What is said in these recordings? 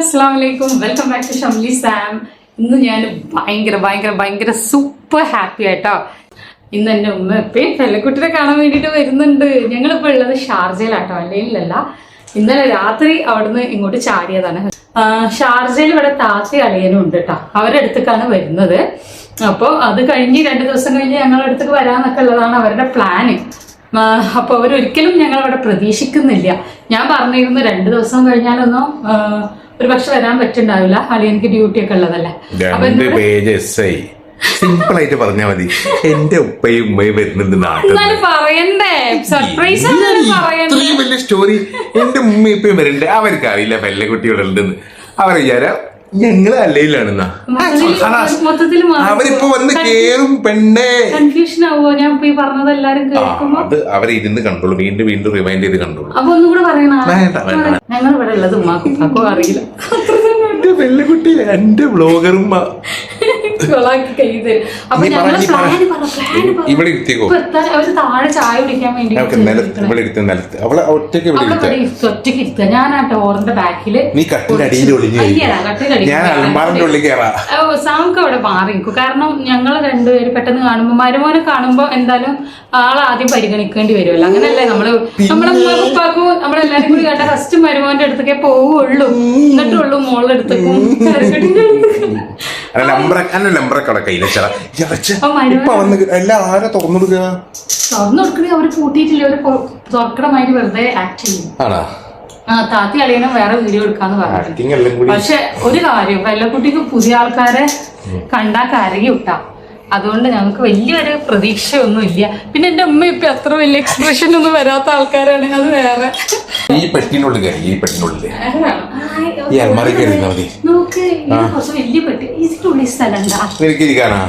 അസ്സാം വലൈക്കും welcome back to Shamli Sam ഇന്ന് ഞാൻ ഭയങ്കര ഭയങ്കര ഭയങ്കര സൂപ്പർ ഹാപ്പി ആയിട്ടോ. ഇന്ന് എന്റെ ഉമ്മ എപ്പോഴും പെല്ലക്കുട്ടിനെ കാണാൻ വേണ്ടിയിട്ട് വരുന്നുണ്ട്. ഞങ്ങളിപ്പോൾ ഉള്ളത് ഷാർജയിലാട്ടോ. അല്ലെങ്കിലല്ല ഇന്നലെ രാത്രി അവിടുന്ന് ഇങ്ങോട്ട് ചാടിയതാണ്. ഷാർജയിൽ ഇവിടെ താത്തി അളിയനും ഉണ്ട് കേട്ടോ അവരുടെ അടുത്തേക്കാണ് വരുന്നത്. അപ്പോൾ അത് കഴിഞ്ഞ് രണ്ട് ദിവസം കഴിഞ്ഞ് ഞങ്ങളുടെ അടുത്തേക്ക് വരാന്നൊക്കെ ഉള്ളതാണ് അവരുടെ പ്ലാന് അപ്പോൾ അവരൊരിക്കലും ഞങ്ങളവിടെ പ്രതീക്ഷിക്കുന്നില്ല. ഞാൻ പറഞ്ഞിരുന്നു രണ്ട് ദിവസം കഴിഞ്ഞാലൊന്നും ഒരു പക്ഷെ വരാൻ പറ്റുണ്ടാവില്ല അളിയനിക്ക് ഡ്യൂട്ടി ഒക്കെ ഉള്ളതല്ലേ. രണ്ട് പേജ് എസ് ഐ സിമ്പിൾ ആയിട്ട് പറഞ്ഞാൽ മതി. എന്റെ ഉപ്പയും ഉമ്മയും വരുന്നുണ്ട് നാട്ടിൽ ഇത്രയും വലിയ സ്റ്റോറി എന്റെ ഉമ്മയും ഇപ്പയും വരുന്നുണ്ട്. അവർക്ക് അറിയില്ല പെല്ലക്കുട്ടി ഇവിടെ ഉണ്ടെന്ന് അവർ വിചാരം ഞങ്ങൾ അവരിപ്പോ വന്ന് കേറും പെണ്ണേ. കൺഫ്യൂഷൻ ആവുമോ ഞാൻ പറഞ്ഞത് എല്ലാരും അത് അവരിരുന്ന് കണ്ടോളൂ. വീണ്ടും വീണ്ടും റിമൈൻഡ് ചെയ്ത് കണ്ടോളൂ. അപ്പൊ ഒന്നും കൂടെ പറയണ? വേണ്ട, വേണ്ട. ഞങ്ങൾ ഇവിടെ ഉള്ളത് ഉമ്മാക്കും അറിയില്ല. എന്റെ പെല്ലക്കുട്ടി എന്റെ ബ്ലോഗറും കൈ തരും അപ്പൊ ഞങ്ങൾ. പ്ലാന് പറ. പ്ലാന് പറ ഇവിടെ ഇരുത്തിക്കോ ഇപ്പൊ എത്താൻ അവർ താഴെ ചായ കുടിക്കാൻ വേണ്ടി ഇവിടെ ഇരുത്ത് നിലത്ത്. അവളെ ഒറ്റയ്ക്ക് ഒറ്റയ്ക്ക് ഇരുത്തുക ഞാൻ ആ ഡോറിന്റെ ബാക്കിൽ നീ കട്ടിന്റെ അടിയിൽ ഒളിഞ്ഞു അയ്യടാ, കട്ടിലടിയിൽ ഞാൻ അലമ്പാറിന്റെ ഉള്ളിൽ കയറാ ഓ, സാമുക്ക് അവിടെ മാറി നിൽക്കും. കാരണം ഞങ്ങൾ രണ്ടുപേരും പെട്ടെന്ന് കാണുമ്പോ മരുമോനെ കാണുമ്പോ എന്തായാലും ആളെ ആദ്യം പരിഗണിക്കേണ്ടി വരുമല്ലോ അങ്ങനല്ലേ നമ്മൾ നമ്മളെ ഉപ്പാക്കും നമ്മളെല്ലാരും കൂടി കണ്ട ഫസ്റ്റ് മരുമോന്റെ അടുത്തേക്കേ പോവുള്ളൂ. എന്നിട്ടുള്ളൂ മോളുടെ അടുത്തേക്കും ചെറുക്കട്ടിന്റെ അടുത്തേക്കും അല്ല നമ്പർ അല്ല നമ്പറൊക്കെ അവിടെ മരുമോൻ ഇപ്പൊ വന്ന് എല്ലാം ആരെ തുറന്നിടുക? തുറന്നു കൊടുക്കണേ അവർ അവർ വെറുതെ ആക്ട് ചെയ്യും ആണാ? ആ താത്തി അളിയനും വേറെ വീഡിയോ എടുക്കാന്ന് പറഞ്ഞു പക്ഷെ ഒരു കാര്യം വെള്ളക്കുട്ടിക്ക് പുതിയ ആൾക്കാരെ കണ്ടാ കരകി വിട്ടാ അതുകൊണ്ട് ഞങ്ങൾക്ക് വലിയൊരു പ്രതീക്ഷയൊന്നും ഇല്ല. പിന്നെ എന്റെ ഉമ്മ ഇപ്പൊ അത്ര വലിയ എക്സ്പ്രഷൻ ഒന്നും വരാത്ത ആൾക്കാരാണ്. അത് വേറെ. ഈ പെട്ടിനുള്ളിൽ ഈ പെട്ടിനുള്ളിൽ ഈ കയറി ഇരുന്നാ മതി. നിനക്ക് ഇരിക്കാനാ?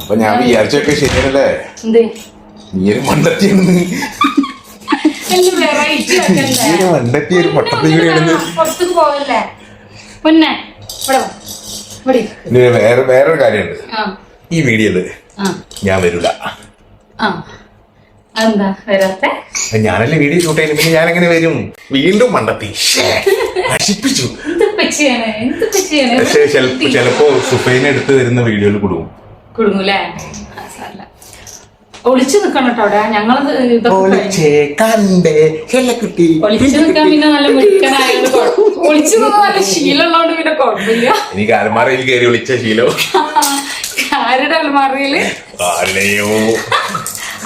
അപ്പൊ ഞാൻ വിചാരിച്ചൊക്കെ ശരിയല്ലേ നീ ഒരു മണ്ടത്തിയാണ് മണ്ടത്തി ഒരു പൊന്നെ. ഇനി വേറെ വേറൊരു കാര്യമുണ്ട്. ഈ വീഡിയോയിൽ ഞാൻ വരൂല. എന്താ വരാത്തെ? ഞാനല്ലേ വീഡിയോ ഷൂട്ട് ചെയ്യുന്നത് പിന്നെ ഞാൻ എങ്ങനെ വരും? വീണ്ടും മണ്ടത്തി. നശിപ്പിച്ചു. പക്ഷേ ചിലപ്പോ സുഫൈനെ എടുത്ത് വരുന്ന വീഡിയോയിൽ കൊടുക്കും കുടുങ്ങൂലേ. ഒളിച്ചു നിക്കണം കേട്ടോ അവിടെ. ഞങ്ങളത്. ഒളിച്ചേ പിന്നെ നല്ല മിടുക്കനായത് ഒളിച്ചു നിന്ന നല്ല ശീലമുള്ളതുകൊണ്ട് പിന്നെ കുഴപ്പമില്ല. എനിക്ക് അലമാറയിൽ കയറി ഒളിച്ച ശീലോ ആരുടെ അലമാറിയിൽ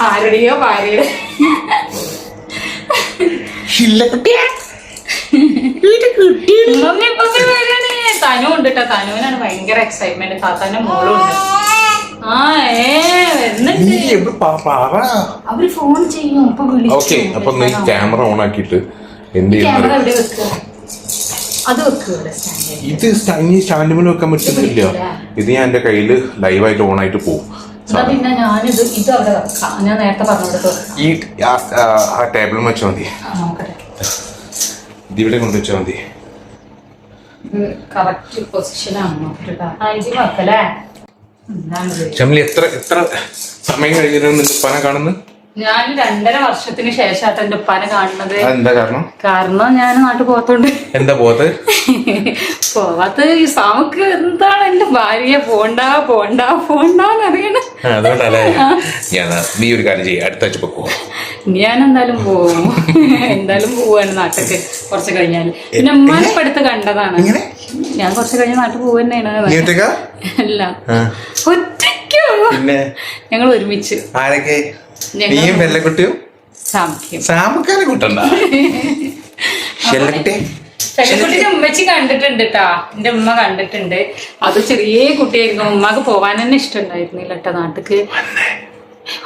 ആരുടെയോ ആരുടെയോ ഭാര്യയുടെ തനു ഉണ്ട് കേട്ടോ തനുവിനാണ് ഭയങ്കര എക്സൈറ്റ്മെന്റ് താത്താന്റെ മോളും ഉണ്ട്. അവർ ഫോൺ ചെയ്യും ഇപ്പൊ ഓക്കെ അപ്പൊ നീ ക്യാമറ ഓൺ ആക്കിയിട്ട് എന്ത് ഇത് ഇനി സ്റ്റാൻഡിൽ വെക്കാൻ പറ്റുന്നില്ല ഇത് ഞാൻ എന്റെ കയ്യിൽ ലൈവായിട്ട് ഓൺ ആയിട്ട് പോകും പിന്നെ ഞാനിത് ഇത് അവിടെ വെക്കാം. ഞാൻ നേരത്തെ ഈ ആ- ടേബിൾ ആ വെച്ചാൽ മതി. കറക്റ്റ് പൊസിഷനാണ്? ഷംലി എത്ര എത്ര സമയം കഴിഞ്ഞിട്ടാണ് നിന്റെ കാണുന്നു കാണുന്നത്? ഞാൻ രണ്ടര വർഷത്തിന് ശേഷമായിട്ട് എന്റെ ഉപ്പാനെ കാണുന്നത്. എന്താ കാരണം? കാരണം ഞാൻ നാട്ടിൽ പോകത്തോണ്ട് എന്താ പോത്ത് പോവാത്ത ഈ സാമുക്ക് എന്താണ് എന്റെ ഭാര്യ പോണ്ട പോണ്ട പോണ്ടെന്ന് അറിയണ. അതുകൊണ്ടല്ലേ. ഞാൻ നീ ഒരു കാര്യം ചെയ്യ അടുത്ത ആഴ്ച പോകും ഞാൻ എന്തായാലും പോവും. എന്തായാലും പോവാണ് നാട്ടിലേക്ക്. കുറച്ച് കഴിഞ്ഞാൽ പിന്നെ ഉമ്മാനെ പഠിത്തം കണ്ടതാണ്? ഞാൻ കുറച്ച് കഴിഞ്ഞ നാട്ടിൽ പോവുന്നതാണ് അല്ല. ഒറ്റയ്ക്കോ ഞങ്ങൾ ഒരുമിച്ച്. ആരൊക്കെ? നീയും വെള്ളക്കുട്ടിയും? സാമിക്കും സാമക്കാരെ കൂട്ടണ്ട. പെൺകുട്ടിന്റെ ഉമ്മച്ചി കണ്ടിട്ടുണ്ട് കേട്ടാ എന്റെ ഉമ്മ കണ്ടിട്ടുണ്ട്. അത് ചെറിയ കുട്ടിയായിരുന്നു. ഉമ്മക്ക് പോവാൻ തന്നെ ഇഷ്ടമുണ്ടായിരുന്നില്ല കേട്ടോ നാട്ടിക്ക്.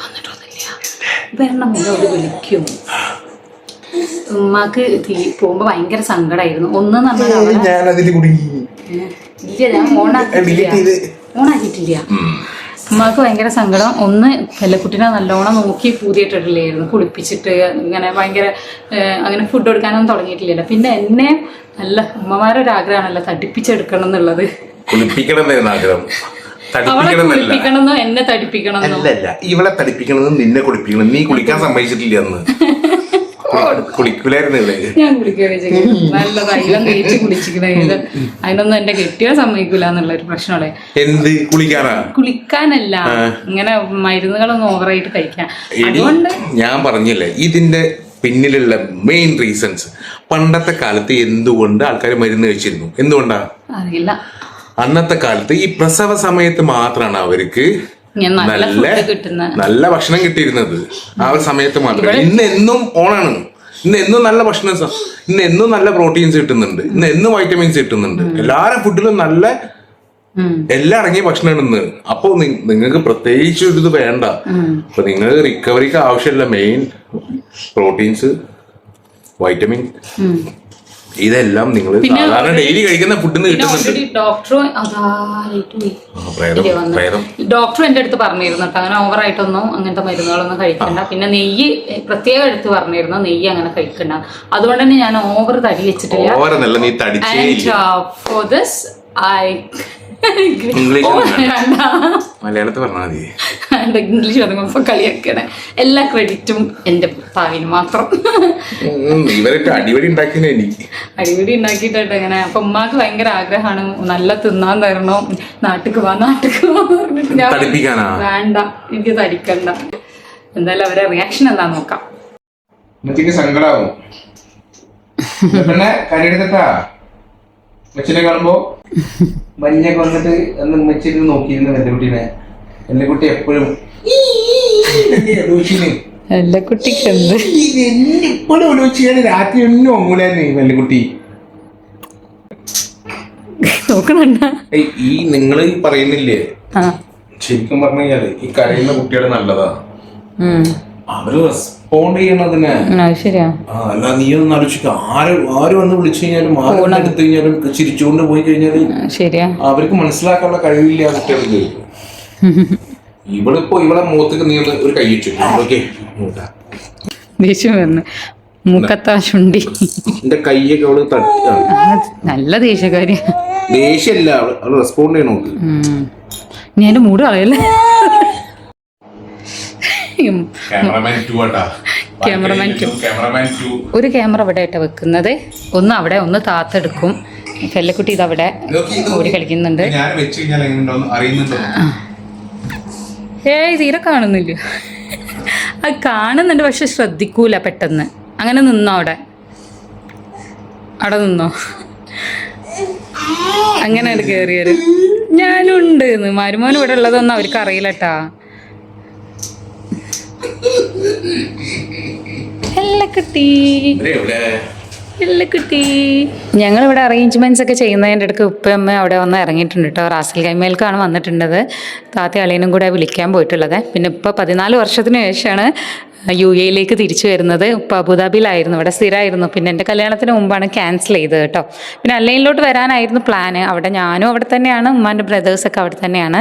വന്നിട്ടൊന്നുമില്ല. അവർ വിളിക്കും. ഉമ്മക്ക് തീ പോകുമ്പോ ഭയങ്കര സങ്കടമായിരുന്നു ഒന്ന് കൂടി ഇല്ല ഞാൻ ഓണാക്കിട്ടില്ല ഓണാക്കിട്ടില്ല ഉമ്മാക്ക് ഭയങ്കര സങ്കടം. ഒന്ന് കല്ലക്കുട്ടിനെ നല്ലോണം നോക്കി പൂതിയിട്ടിട്ടില്ലായിരുന്നു കുളിപ്പിച്ചിട്ട് ഇങ്ങനെ ഭയങ്കര അങ്ങനെ ഫുഡ് കൊടുക്കാനൊന്നും തുടങ്ങിയിട്ടില്ലല്ലോ. പിന്നെ എന്നെ നല്ല ഉമ്മമാരൊരു ആഗ്രഹമാണല്ലോ തടിപ്പിച്ചെടുക്കണം എന്നുള്ളത്. കുളിപ്പിക്കണം എന്നായിരുന്നു ആഗ്രഹം. അവളെ തടിപ്പിക്കണം കുളിപ്പിക്കണമെന്നോ എന്നെ തടിപ്പിക്കണമെന്നോ? അല്ലല്ല ഇവളെ തടിപ്പിക്കണമെന്ന് നിന്നെ കുളിപ്പിക്കണം. നീ കുളിക്കാൻ സമ്മതിച്ചിട്ടില്ല അന്ന്. കുളിക്കൂലായിരുന്നില്ലേ? ഞാൻ കുളിക്കുകയൊക്കെ ചെയ്യും നല്ല തൈലം തേച്ച് കുളിച്ചിക്കണേ ഇത് അതിനൊന്നും എന്റെ കെട്ടിയോ സമ്മതിക്കൂല എന്നുള്ള ഒരു പ്രശ്നമുള്ള എന്ത്? കുളിക്കാനാ? കുളിക്കാനല്ല. ഇങ്ങനെ മരുന്നുകളൊന്നും ഓവറായിട്ട് കഴിക്കാൻ. അതുകൊണ്ട് ഞാൻ പറഞ്ഞില്ലേ ഇതിന്റെ പിന്നിലുള്ള മെയിൻ റീസൺസ് പണ്ടത്തെ കാലത്ത് എന്തുകൊണ്ട് ആൾക്കാർ മരുന്ന് കഴിച്ചിരുന്നു? എന്തുകൊണ്ടാ? അറിയില്ല. അന്നത്തെ കാലത്ത് ഈ പ്രസവ സമയത്ത് മാത്രമാണ് അവർക്ക് നല്ല നല്ല ഭക്ഷണം കിട്ടിയിരുന്നത്. ആ ഒരു സമയത്ത് മാത്രം. ഇന്ന് എന്നും ഓണാണ്. ഇന്ന് എന്നും നല്ല ഭക്ഷണം ഇന്ന് എന്നും നല്ല പ്രോട്ടീൻസ് കിട്ടുന്നുണ്ട്. ഇന്ന് എന്നും വൈറ്റമിൻസ് കിട്ടുന്നുണ്ട്. എല്ലാവരുടെ ഫുഡിലും നല്ല. എല്ലാം അടങ്ങിയ ഭക്ഷണമാണ് ഇന്ന്. അപ്പൊ നിങ്ങൾക്ക് പ്രത്യേകിച്ച് ഒരു ഇത് വേണ്ട. അപ്പൊ നിങ്ങൾ റിക്കവറിക്ക് ആവശ്യമില്ല മെയിൻ പ്രോട്ടീൻസ് വൈറ്റമിൻ. ഇതെല്ലാം നിങ്ങൾ സാധാരണ ഡെയിലി കഴിക്കുന്ന ഫുഡിൽ നിന്ന്? പ്രേതം ഡോക്ടർ എന്റെ അടുത്ത് പറഞ്ഞിരുന്നു കേട്ടോ അങ്ങനെ ഓവറായിട്ടൊന്നും അങ്ങനത്തെ മരുന്നുകളൊന്നും കഴിക്കണ്ട. പിന്നെ നെയ്യ് പ്രത്യേകം എടുത്ത് പറഞ്ഞിരുന്നു നെയ്യ് അങ്ങനെ കഴിക്കണ്ട. അതുകൊണ്ട് തന്നെ ഞാൻ ഓവർ തടി വെച്ചിട്ടില്ല. ഫോർ ദിസ് ഐ മലയാളത്തിൽ പറഞ്ഞാൽ മതി. ഇംഗ്ലീഷ് പറയുമ്പോ കളിയാക്കണേ എല്ലാ ക്രെഡിറ്റും എന്റെ ഭാവിന് മാത്രം. ഇവരൊക്കെ അടിപൊളി ഉണ്ടാക്കിയ എനിക്ക് അടിപൊളി ഉണ്ടാക്കിയിട്ടായിട്ട് അങ്ങനെ. അപ്പൊ ഉമ്മാക്ക് ഭയങ്കര ആഗ്രഹമാണ്. നല്ല തിന്നാൻ തരണം. നാട്ടിക്ക് വാ നാട്ടിക്ക് വാ പറഞ്ഞിട്ട് വേണ്ട എനിക്ക് തടിക്കണ്ട. എന്തായാലും അവരെ റിയാക്ഷൻ എന്താ നോക്കാം. സങ്കടാവും. പിന്നെ കരയെടുത്തിട്ടാ ഉമ്മച്ചിനെ കാണുമ്പോ? മഞ്ഞൊക്കെ വന്നിട്ട് അന്ന് ഉമ്മച്ചിരുന്ന് നോക്കിയിരുന്നു എന്റെ കുട്ടീനെ. എന്റെ കുട്ടി എപ്പോഴും എന്റെ കുട്ടിക്ക് എന്ത് എപ്പോഴും ഒലോച്ചിയാണ് രാത്രി ഒന്നും ഒങ്ങൂലായിരുന്നു വെല്ലുകുട്ടി നോക്കണണ്ട. ഏയ്, ഈ നിങ്ങൾ പറയുന്നില്ലേ? ശരിക്കും പറഞ്ഞു കഴിഞ്ഞാൽ ഈ കരയുന്ന കുട്ടികൾ നല്ലതാ. അവർ റെസ്പോണ്ട് ചെയ്യണതിന്. ശരിയാ. അല്ല നീ ഒന്ന് ആലോചിക്ക. ആര് ആര് വന്ന് വിളിച്ചു കഴിഞ്ഞാലും ആര് എടുത്തു കഴിഞ്ഞാലും ചിരിച്ചുകൊണ്ട് പോയി കഴിഞ്ഞാൽ ശരിയാ. അവർക്ക് മനസ്സിലാക്കാനുള്ള കഴിവില്ല കുട്ടികൾക്ക്. ഇവളിപ്പോ ഇവളെ മുഖത്തേക്ക് നീ ഒരു കൈ വെച്ചു ഓക്കെ ദേഷ്യം വരുന്നു മൂക്കത്താ ശുണ്ടി എന്റെ കൈയൊക്കെ അവൾ നല്ല ദേഷ്യക്കാരി ദേഷ്യല്ല അവൾ റെസ്പോണ്ട് ചെയ്യണോ ഞാൻ മൂട് കളയല്ലേ? ക്യാമറമാൻ ടു ഒരു ക്യാമറ ഇവിടെ ആയിട്ട് വെക്കുന്നത്. ഒന്ന് അവിടെ ഒന്ന് താത്തെടുക്കും. ഫെല്ലക്കുട്ടി ഇതവിടെ ഓടി കളിക്കുന്നുണ്ട്. ഏയ് തീരെ കാണുന്നില്ല. അത് കാണുന്നുണ്ട് പക്ഷെ ശ്രദ്ധിക്കൂല പെട്ടെന്ന്. അങ്ങനെ നിന്നോ അവിടെ? അവിടെ നിന്നോ? അങ്ങനെ കയറി വരും ഞാനുണ്ട് മരുമോൻ ഇവിടെ ഉള്ളതൊന്നും അവർക്ക് അറിയില്ലട്ടാ കുട്ടി എവിടെ ഞങ്ങൾ ഞങ്ങളിവിടെ അറേഞ്ച്മെന്റ്സ് ഒക്കെ ചെയ്യുന്നതിന്റെ ഇടയ്ക്ക് ഉപ്പയമ്മ അവിടെ വന്ന് ഇറങ്ങിയിട്ടുണ്ട് കേട്ടോ. റാസൽ കൈമേൽക്കാണ് വന്നിട്ടുണ്ടത് താത്തി അളിയനും കൂടെ വിളിക്കാൻ പോയിട്ടുള്ളത്. പിന്നെ ഇപ്പോൾ പതിനാല് വർഷത്തിന് ശേഷമാണ് യു എയിലേക്ക് തിരിച്ചു വരുന്നത് ഇപ്പോൾ അബുദാബിയിലായിരുന്നു. ഇവിടെ സ്ഥിരമായിരുന്നു പിന്നെ എന്റെ കല്യാണത്തിന് മുമ്പാണ് ക്യാൻസൽ ചെയ്തത് കേട്ടോ. പിന്നെ അല്ലയിലോട്ട് വരാനായിരുന്നു പ്ലാന് അവിടെ ഞാനും അവിടെ തന്നെയാണ് ഉമ്മാന്റെ ബ്രദേഴ്സൊക്കെ അവിടെ തന്നെയാണ്.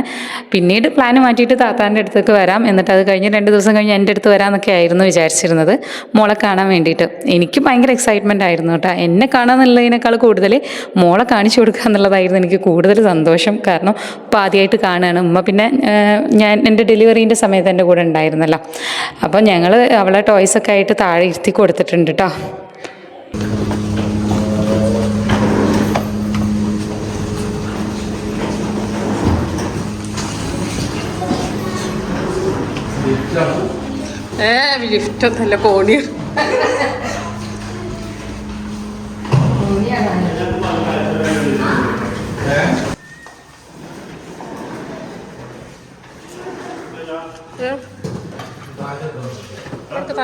പിന്നീട് പ്ലാൻ മാറ്റിയിട്ട് താത്താന്റെ അടുത്തേക്ക് വരാം. എന്നിട്ട് അത് കഴിഞ്ഞ് രണ്ട് ദിവസം കഴിഞ്ഞ് എന്റെ അടുത്ത് വരാമെന്നൊക്കെ ആയിരുന്നു വിചാരിച്ചിരുന്നത്. മോളെ കാണാൻ വേണ്ടിയിട്ട്. എനിക്ക് ഭയങ്കര എക്സൈറ്റ്മെന്റ് ആയിരുന്നു കേട്ടോ. എന്നെ കാണാമെന്നുള്ളതിനേക്കാൾ കൂടുതൽ മോളെ കാണിച്ചു കൊടുക്കുക എന്നുള്ളതായിരുന്നു എനിക്ക് കൂടുതൽ സന്തോഷം. കാരണം ഇപ്പോൾ ആദ്യമായിട്ട് കാണുകയാണ്. ഉമ്മ പിന്നെ ഞാൻ എന്റെ ഡെലിവറീന്റെ സമയത്ത് എന്റെ കൂടെ ഉണ്ടായിരുന്നല്ലോ. അപ്പോൾ ഞങ്ങൾ അവളെ ടോയ്സ് ഒക്കെ ആയിട്ട് താഴെ ഇരുത്തി കൊടുത്തിട്ടുണ്ട് കേട്ടോ ഏ ലിഫ്റ്റൊന്നല്ല കോണി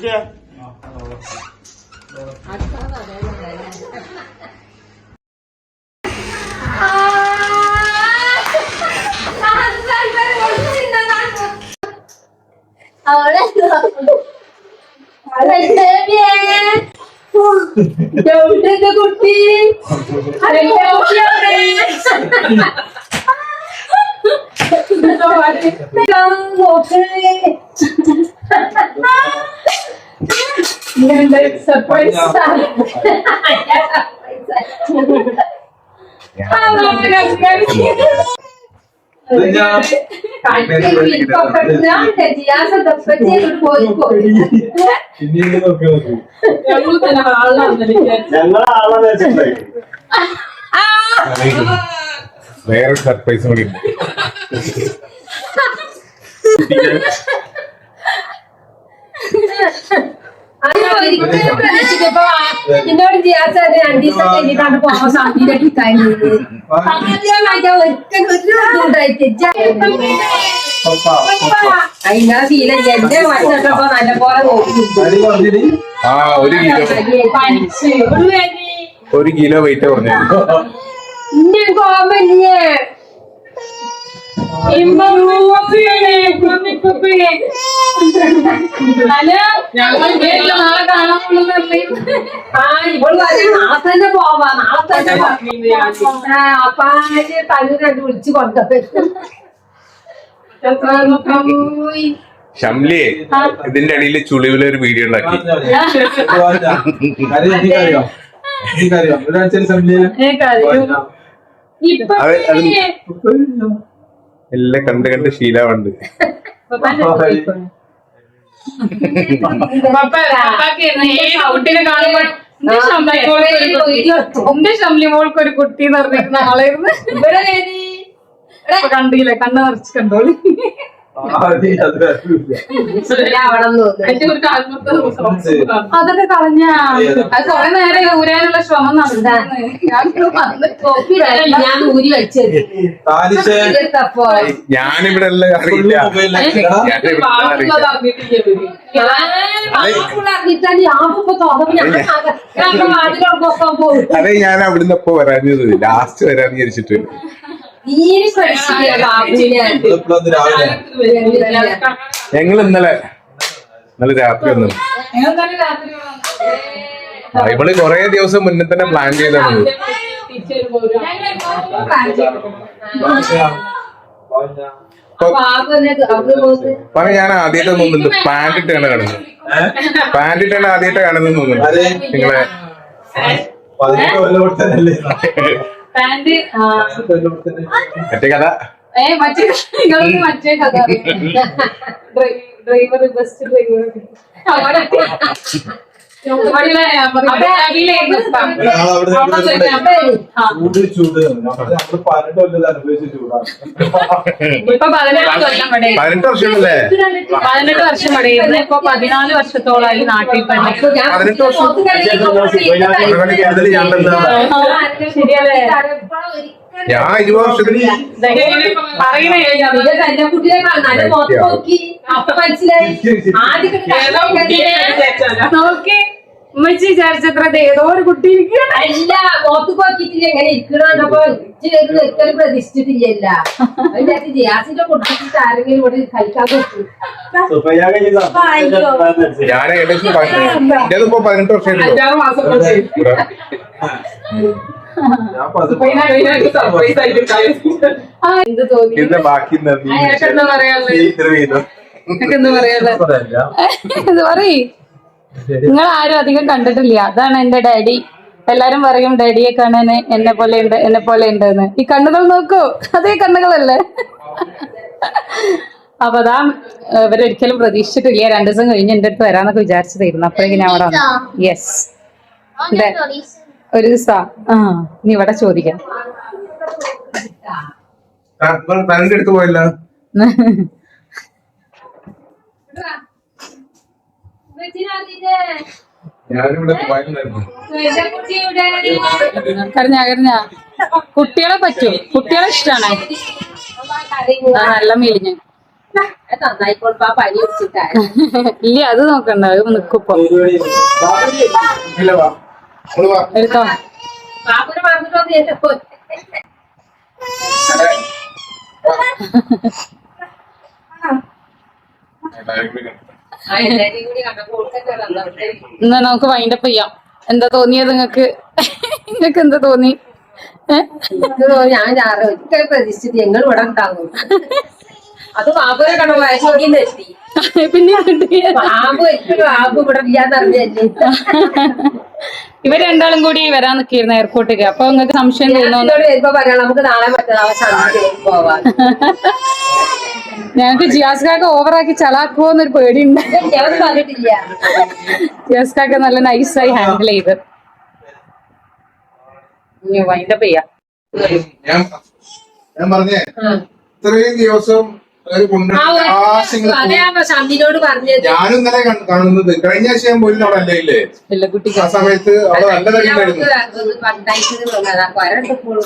알지? 아직 하나 내는데. 아, 원래는. 원래 데뷔해. 야, 우리 데뷔 골피. 아니, 배우 피하네. 그래서 말이. 깜, 뭐, 어떡해. വെച്ചിട്ടുണ്ടായി വേറെ സർപ്രൈസ് കൂടി ഉണ്ട് എന്നോട് ജിയാസ രണ്ടു ദിവസം കഴിഞ്ഞിട്ടാണ് പോകാൻ സാധ്യത കഴിഞ്ഞത് അതിനാ ശീലം എന്റെ മറ്റൊക്കെ നല്ല പോലെ നോക്കി ആ ഒരു കിലോ. ഒരു കിലോ വെയിറ്റ് പറഞ്ഞു ഇന്നെ കോമല്ലേ ഞങ്ങൾ വീട്ടിൽ നാളെ കാണാനുള്ള നാളെ തന്നെ പോവാ നാളെ തന്നെ പോവാം. ആ അപ്പൊ തല്ലു രണ്ട് വിളിച്ചു കൊണ്ടുപോയി ഷംലിയെ ഇതിന്റെ അടിയിൽ ചുളിവിലെ ഒരു വീഡിയോ ഉണ്ടാക്കി. അത് എല്ലാം കണ്ട് കണ്ട് ശീലമുണ്ട് എന്റെ മോൾക്ക് ഒരു കുട്ടി- എന്ന് പറഞ്ഞിരുന്ന ആളായിരുന്നു? കണ്ടില്ലേ കണ്ണ് നിറച്ച് കണ്ടോളി. അതൊക്കെ കളഞ്ഞ അത് കുറെ നേരം ഊരാനുള്ള ശ്രമം ഞാനിവിടെ അതെ ഞാൻ അവിടുന്ന് ഇപ്പൊ വരാഞ്ഞത്. ലാസ്റ്റ് വരാന്ന് വിചാരിച്ചിട്ട്. തീരെ പഠിച്ചിട്ടില്ല ബാബുവിനെ. ഞങ്ങൾ ഇന്നലെ ഇന്നലെ രാത്രി വന്നു ബൈബിൾ ഇവൾ കൊറേ ദിവസം മുന്നേ തന്നെ പ്ലാൻ ചെയ്താണ് പറ ഞാൻ ആദ്യമായിട്ട് തോന്നുന്നുണ്ട് പാന്റ് ഇട്ടാണ് കാണുന്നത് പാന്റ് ഇട്ടാണ് ആദ്യമായിട്ട് കാണുന്നത് തോന്നുന്നു നിങ്ങളെ പാന്റ് മറ്റേ കഥ? ഏ മറ്റേ നിങ്ങൾക്ക് മറ്റേ കഥ. Driver bus driver. പതിനെട്ട് ഇവിടെ വർഷമല്ലേ പതിനെട്ട് വർഷം ഇവിടെ ഇരുന്ന് ഇപ്പൊ പതിനാല് വർഷത്തോളായി നാട്ടിൽ തന്നെ പതിനെട്ട് വർഷം ശരിയല്ലേ ഞാൻ ഇരുപത് വർഷത്തിന് നോക്കി. ഉമ്മച്ചി വിചാരിച്ചത്ര ഏതോ ഒരു കുട്ടി അല്ല നോക്കിയിട്ടില്ല. എങ്ങനെ പ്രതീക്ഷിച്ചിട്ടില്ല ജിയാസിന്റെ കൊടുത്തിട്ട് ആരെങ്കിലും ഇവിടെ കഴിക്കാൻ പറ്റും ഞാൻ ഏകദേശം പതിനെട്ട് വർഷം എന്ത് തോന്നി? ബാക്കി എന്താ പറയാനുള്ളത് പറയ്. നിങ്ങൾ ആരും അധികം കണ്ടിട്ടില്ല. അതാണ് എന്റെ ഡാഡി. എല്ലാരും പറയും ഡാഡിയെ കാണാൻ എന്നെ പോലെ ഉണ്ട് എന്നെ പോലെ ഉണ്ട് എന്ന് ഈ കണ്ണുകൾ നോക്കൂ. അതേ കണ്ണുകളല്ലേ? അപ്പൊ അതാ ഇവരൊരിക്കലും പ്രതീക്ഷിച്ചിട്ടില്ല. രണ്ടു ദിവസം കഴിഞ്ഞ് എന്റെ അടുത്ത് വരാന്നൊക്കെ വിചാരിച്ചതായിരുന്നു അപ്പോഴേക്കും ഞാൻ അവിടെ വന്നു. യെസ് ഒരു ദിവസം. ആ ഇനി ഇവിടെ ചോദിക്കാം. തന്റെ അടുത്ത് പോയല്ലോ. ഞാനിവിടെ പോയിട്ടുണ്ടായിരുന്നു. കരഞ്ഞ കരഞ്ഞ. കുട്ടികളെ പറ്റും. കുട്ടികളെ ഇഷ്ടാണ്. നല്ല മെലിഞ്ഞ്. ഇല്ല അത് നോക്കണ്ട. അത് നിക്കുപ്പോ. എടുത്തോ. ബാബുനെ എന്നെ നമുക്ക് വൈൻഡപ്പ് ചെയ്യാം. എന്താ തോന്നിയത് നിങ്ങക്ക്? നിങ്ങക്ക് എന്താ തോന്നി? ഞാൻ ഒരിക്കലും പ്രതീക്ഷിച്ചിട്ട് ഞങ്ങൾ ഇവിടെ ഉണ്ടാകും അത് ബാബുരെ കണ്ടു വയസ്സോടിന്ന് എത്തി പിന്നെ ഇവർ രണ്ടാളും കൂടി വരാൻ നിൽക്കിയിരുന്നു എയർപോർട്ടിലേക്ക്. അപ്പൊ നിങ്ങൾക്ക് സംശയം തോന്നുന്നു. ഞങ്ങൾക്ക് ജിയാസ് കാക്ക ഓവറാക്കി ചലാക്കുവോന്നൊരു പേടി പേടിയുണ്ട് ജിയാസ് കാക്ക നല്ല നൈസായി ഹാൻഡിൽ ചെയ്ത്. ഞാൻ പറഞ്ഞേ ഇത്രയും ദിവസം പറഞ്ഞത്. ഞാനും ഇന്നലെ കാണുന്നത്. കഴിഞ്ഞ ആഴ്ച ഞാൻ പോയിരുന്നു അവിടെ അല്ലേ ആ സമയത്ത് അവിടെ നല്ല തടിയുണ്ടായിരുന്നു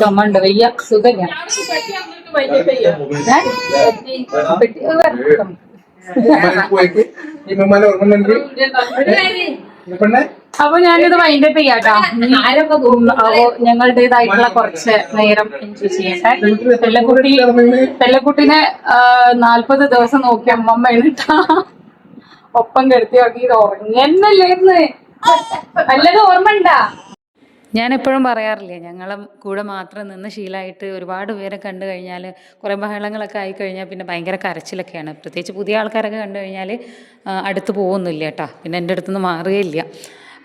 ചുമ ഉണ്ട്. വയ്യ. സുഖമില്ല. പോയിട്ട് ഈ മമ്മാനെ ഓർമ്മയുണ്ട്? പെണ്ണെ അപ്പൊ ഞാനിത് വൈൻഡപ്പ് ചെയ്യാട്ടോ. അപ്പോ ഞങ്ങളുടേതായിട്ടുള്ള കുറച്ച് നേരം എൻജോയ് ചെയ്യട്ടെ പെല്ലക്കുട്ടി പെല്ലക്കുട്ടിനെ നാല്പത് ദിവസം നോക്കി അമ്മമ്മ എഴുന്നിട്ടാ ഒപ്പം കെടുത്തി നോക്കി ഇത് ഉറങ്ങന്നല്ലേന്ന് നല്ലത് ഓർമ്മ ഉണ്ടാ? ഞാൻ എപ്പോഴും പറയാറില്ലേ ഞങ്ങളും കൂടെ മാത്രം നിന്ന് ശീലമായിട്ട് ഒരുപാട് പേരെ കണ്ടു കഴിഞ്ഞാൽ കുറേ ബഹളങ്ങളൊക്കെ ആയി കഴിഞ്ഞാൽ പിന്നെ ഭയങ്കര കരച്ചിലൊക്കെയാണ്. പ്രത്യേകിച്ച് പുതിയ ആൾക്കാരൊക്കെ കണ്ടു കഴിഞ്ഞാൽ അടുത്ത് പോകുന്നില്ല കേട്ടോ പിന്നെ എന്റെ അടുത്തുനിന്ന് മാറുകയില്ല.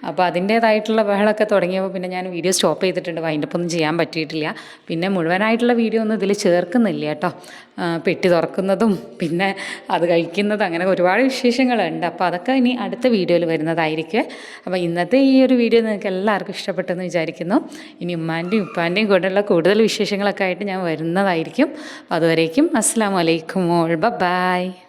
അപ്പോൾ അതിന്റേതായിട്ടുള്ള ബഹളമൊക്കെ തുടങ്ങിയപ്പോൾ പിന്നെ ഞാൻ വീഡിയോ സ്റ്റോപ്പ് ചെയ്തിട്ടുണ്ട്. വൈൻഡപ്പൊന്നും ചെയ്യാൻ പറ്റിയിട്ടില്ല. പിന്നെ മുഴുവനായിട്ടുള്ള വീഡിയോ ഒന്നും ഇതിൽ ചേർക്കുന്നില്ല കേട്ടോ. പെട്ടി തുറക്കുന്നതും പിന്നെ അത് കഴിക്കുന്നതും അങ്ങനെ ഒരുപാട് വിശേഷങ്ങളുണ്ട്. അപ്പോൾ അതൊക്കെ ഇനി അടുത്ത വീഡിയോയിൽ വരുന്നതായിരിക്കും. അപ്പോൾ ഇന്നത്തെ ഈ ഒരു വീഡിയോ നിങ്ങൾക്ക് എല്ലാവർക്കും ഇഷ്ടപ്പെട്ടെന്ന് വിചാരിക്കുന്നു. ഇനി ഉമ്മാന്റെയും ഉപ്പാന്റെയും കൂടെയുള്ള കൂടുതൽ വിശേഷങ്ങളൊക്കെ ആയിട്ട് ഞാൻ വരുന്നതായിരിക്കും. അതുവരേക്കും അസ്സാം വലൈക്കും ഓൾ. ബൈ